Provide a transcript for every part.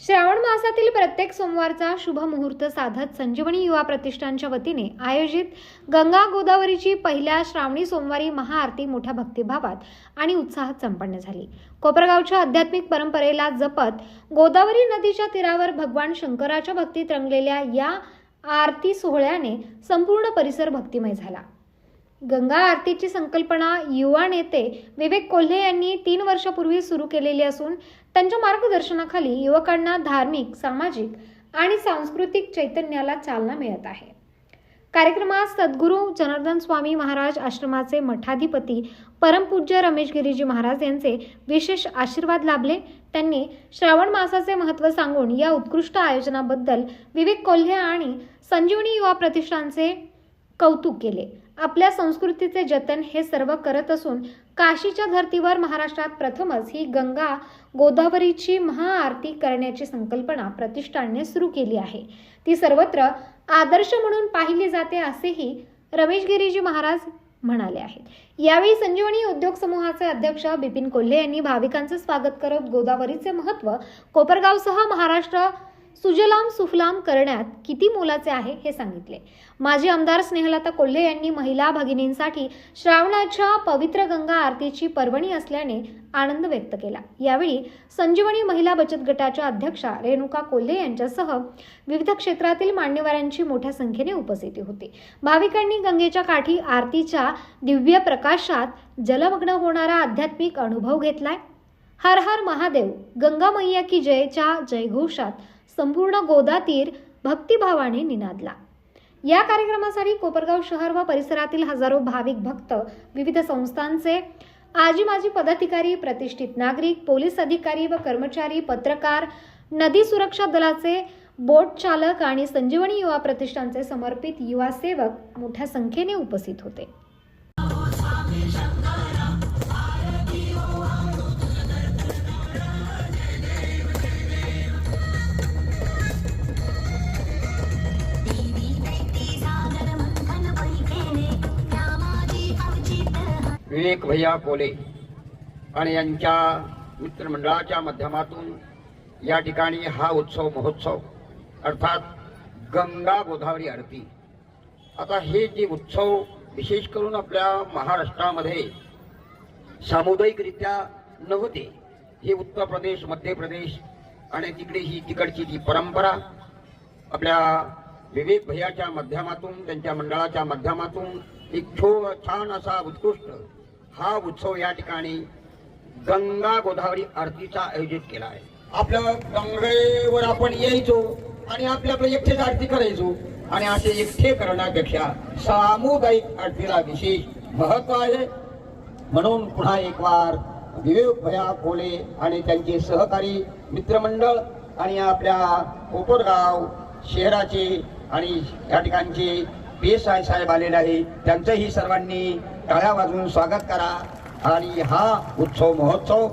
श्रावण मासातील प्रत्येक सोमवारचा शुभ मुहूर्त साधत संजीवनी युवा प्रतिष्ठानच्या वतीने आयोजित गंगा गोदावरीची पहिल्या श्रावणी सोमवारी महाआरती मोठ्या भक्तिभावात आणि उत्साहात संपन्न झाली. कोपरगावच्या आध्यात्मिक परंपरेला जपत गोदावरी नदीच्या तीरावर भगवान शंकराच्या भक्तीत रंगलेल्या या आरती सोहळ्याने संपूर्ण परिसर भक्तिमय झाला. गंगा आरतीची संकल्पना युवा नेते विवेक कोल्हे यांनी तीन वर्षापूर्वी सुरू केलेली असून त्यांच्या मार्गदर्शनाखाली युवकांना धार्मिक सामाजिक आणि सांस्कृतिक चैतन्याला चालना मिळत आहे. कार्यक्रमात सद्गुरू जनार्दन स्वामी महाराज आश्रमाचे मठाधिपती परमपूज्य रमेश गिरीजी महाराज यांचे विशेष आशीर्वाद लाभले. त्यांनी श्रावण मासाचे महत्त्व सांगून या उत्कृष्ट आयोजनाबद्दल विवेक कोल्हे आणि संजीवनी युवा प्रतिष्ठानचे कौतुक केले. आपल्या संस्कृतीचे जतन हे सर्व करत असून काशीच्या धर्तीवर महाराष्ट्रात प्रथमच ही गंगा गोदावरीची महाआरती करण्याची संकल्पना प्रतिष्ठानने सुरू केली आहे. ती सर्वत्र आदर्श म्हणून पाहिली जाते असेही रमेश गिरीजी महाराज म्हणाले आहेत. यावेळी संजीवनी उद्योग समूहाचे अध्यक्ष बिपिन कोल्हे यांनी भाविकांचं स्वागत करत गोदावरीचे महत्त्व कोपरगावसह महाराष्ट्र सुजलाम सुफलाम करण्यात किती मोलाचे आहे हे सांगितले. माजी आमदार स्नेहलता कोल्हे यांनी महिला भगिनींसाठी श्रावणाच्या पवित्र गंगा आरतीची पर्वणी असल्याने आनंद व्यक्त केला. यावेळी संजीवनी महिला बचत गटाच्या अध्यक्षा रेणुका कोल्हे यांच्यासह विविध क्षेत्रातील मान्यवरांची मोठ्या संख्येने उपस्थिती होती. भाविकांनी गंगेच्या काठी आरतीच्या दिव्य प्रकाशात जलमग्न होणारा आध्यात्मिक अनुभव घेतलाय. हर हर महादेव गंगा मैया की जयच्या जयघोषात संपूर्ण गोदातीर भक्तिभावाने निनादला. या कार्यक्रमासाठी कोपरगाव शहर व परिसरातील हजारो भाविक भक्त विविध संस्थांचे आजी माजी पदाधिकारी प्रतिष्ठित नागरिक पोलीस अधिकारी व कर्मचारी पत्रकार नदी सुरक्षा दलाचे बोट चालक आणि संजीवनी युवा प्रतिष्ठानचे समर्पित युवा सेवक मोठ्या संख्येने उपस्थित होते. विवेक भैया कोले आणि यांच्या मित्रमंडळाच्या माध्यमातून या ठिकाणी हा उत्सव महोत्सव अर्थात गंगा गोदावरी आरती. आता हे जे उत्सव विशेष करून आपल्या महाराष्ट्रामध्ये सामुदायिकरित्या नव्हते हे उत्तर प्रदेश मध्य प्रदेश आणि तिकडे ही तिकडची ती परंपरा आपल्या विवेक भैयाच्या माध्यमातून त्यांच्या मंडळाच्या माध्यमातून एक छो छान असा उत्कृष्ट हा उत्सव या ठिकाणी गंगा गोदावरी आरतीचा आयोजित केला आहे. आपल्या गंगेवर आपण यायचो आणि आपल्या आपल्या एकटेच आरती करायचो आणि असे एकटे करण्यापेक्षा सामुदायिक आरतीला विशेष महत्त्व आहे. म्हणून पुन्हा एक वार विवेक भया कोले आणि त्यांचे सहकारी मित्रमंडळ आणि आपल्या कोपरगाव शहराचे आणि या ठिकाणचे पी एस आय साहेब आलेले आहे. त्यांचंही सर्वांनी टाळ्या वाजवून स्वागत करा. आणि हा उत्सव महोत्सव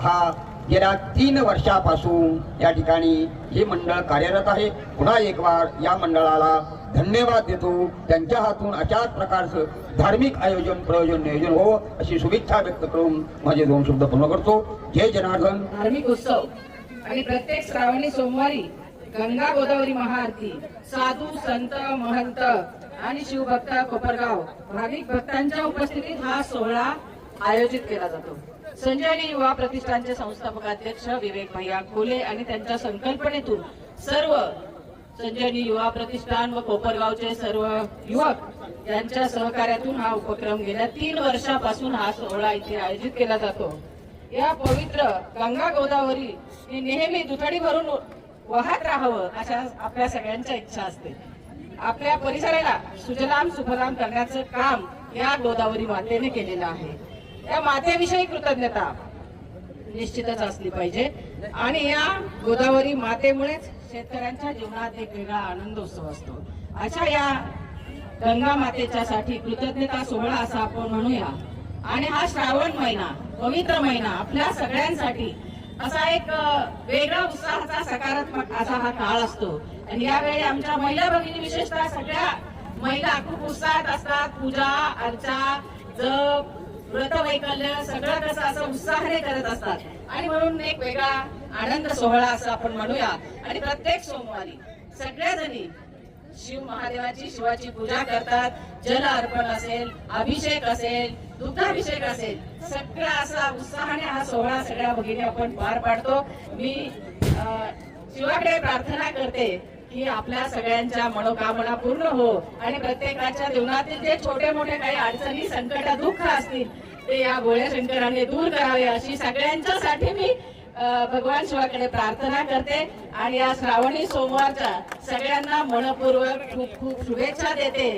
हा गेल्या तीन वर्षापासून या ठिकाणी हे मंडळ कार्यरत आहे. पुन्हा एक वार या मंडळाला धन्यवाद देतो. त्यांच्या हातून अशाच प्रकारचं धार्मिक आयोजन प्रयोजन नियोजन हो अशी शुभेच्छा व्यक्त करून माझे दोन शब्द पूर्ण करतो. जय जनार्दन. धार्मिक उत्सव. आणि प्रत्येक श्रावणी सोमवारी गंगा गोदावरी महाआरती. साधू संत महंत. आणि शिवभक्त कोपरगाव भाविक भक्तांच्या उपस्थितीत हा सोहळा आयोजित केला जातो. संजयनी युवा प्रतिष्ठानचे संस्थापक अध्यक्ष विवेक भैया खोले आणि त्यांच्या संकल्पनेतून सर्व संजयनी युवा प्रतिष्ठान व कोपरगावचे सर्व युवक यांच्या सहकार्यातून हा उपक्रम गेल्या तीन वर्षापासून हा सोहळा इथे आयोजित केला जातो. या पवित्र गंगा गोदावरी ही नेहमी दुथडी भरून वाहत राहावं अशा आपल्या सगळ्यांच्या इच्छा असते. आपल्या परिसराला सुजलाम सुफलाम करण्याचं काम या गोदावरी मातेने केलेलं आहे. या मातेविषयी कृतज्ञता निश्चितच असली पाहिजे. आणि या गोदावरी मातेमुळेच शेतकऱ्यांच्या जीवनात एक वेगळा आनंदोत्सव असतो. अशा या गंगा मातेच्या साठी कृतज्ञता सोहळा असा आपण म्हणूया. आणि हा श्रावण महिना पवित्र महिना आपल्या सगळ्यांसाठी असा एक वेगळा उत्साहाचा सकारात्मक असा हा काळ असतो. आणि यावेळी आमच्या महिला भगिनी विशेषतः सगळ्या महिला खूप उत्साहात असतात. पूजा अर्चा जप व्रत वैकल्य सगळं कसं असं उत्साहाने करत असतात. आणि म्हणून एक वेगळा आनंद सोहळा असं आपण म्हणूया. आणि प्रत्येक सोमवारी सगळ्या जणी शिव महादेवाची शिवाची पूजा करतात. जल अर्पण असेल अभिषेक असेल दुग्धाभिषेक असेल सगळा असा उत्साहाने हा सोहळा सगळ्या भगिनी आपण पार पाडतो. मी शिवाकडे प्रार्थना करते की आपल्या सगळ्यांच्या मनोकामना पूर्ण हो आणि प्रत्येकाच्या जीवनातील जे छोटे मोठे काही अडचणी संकट दुःख असतील ते या गोळ्या शंकराने दूर करावे अशी सगळ्यांच्यासाठी मी भगवान शिवाकडे प्रार्थना करते. आणि या श्रावणी सोमवारच्या सगळ्यांना मनपूर्वक खूप खूप शुभेच्छा देते.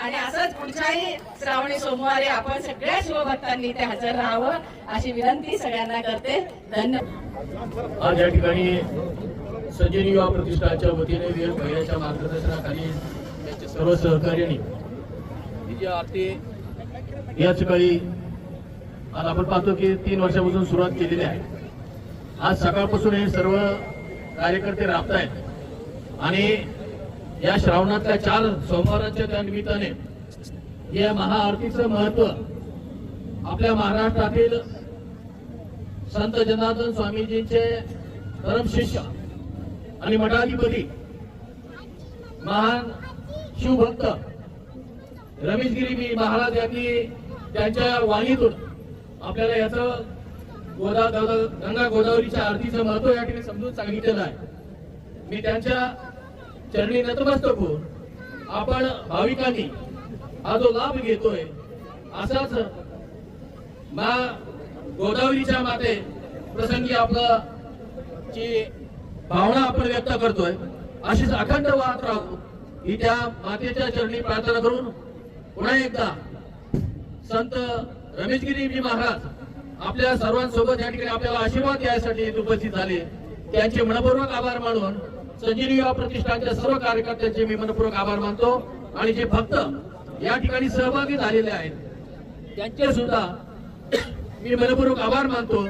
आणि असंच पुढच्याही श्रावणी सोमवारी आपण सगळ्या शिवभक्तांनी ते हजर राहावं अशी विनंती सगळ्यांना करते. धन्यवाद. आज या ठिकाणी सज्जन युवा प्रतिष्ठानच्या वतीने वीर भैयाच्या मार्गदर्शनाखाली त्यांच्या सर्व सहकार्याने ही जी आरती या सकाळी आज आपण पाहतो की तीन वर्षापासून सुरुवात केलेली आहे. आज सकाळपासून हे सर्व कार्यकर्ते राबत आहेत आणि या श्रावणातल्या चार सोमवारांच्या त्या निमित्ताने या महाआरतीचं महत्त्व आपल्या महाराष्ट्रातील संत जनार्दन स्वामीजींचे परमशिष्य आणि मठाधिपती महान शिवभक्त रमेशगिरी मी महाराज यांनी त्यांच्या वाणीतून आपल्याला याचं गोदा गोदा- गंगा गोदावरीच्या आरतीचं महत्त्व या ठिकाणी समजून सांगितलेलं आहे. मी त्यांच्या चरणी नतमस्तक होऊन आपण भाविकांनी हा जो लाभ घेतोय असाच मा गोदावरीच्या माते प्रसंगी आपलं जी भावना आपण व्यक्त करतोय अशीच अखंड वाहत राहू. ही त्या मातेच्या चरणी प्रार्थना करून पुन्हा एकदा संत रमेशगिरीजी महाराज आपल्या सर्वांसोबत या ठिकाणी आपल्याला आशीर्वाद द्यायसाठी उपस्थित झाले. त्यांचे मनपूर्वक आभार मानून संजीवनी युवा प्रतिष्ठानच्या सर्व कार्यकर्त्यांचे मी मनपूर्वक आभार मानतो आणि जे भक्त या ठिकाणी सहभागी झालेले आहेत त्यांचे सुद्धा मी मनपूर्वक आभार मानतो.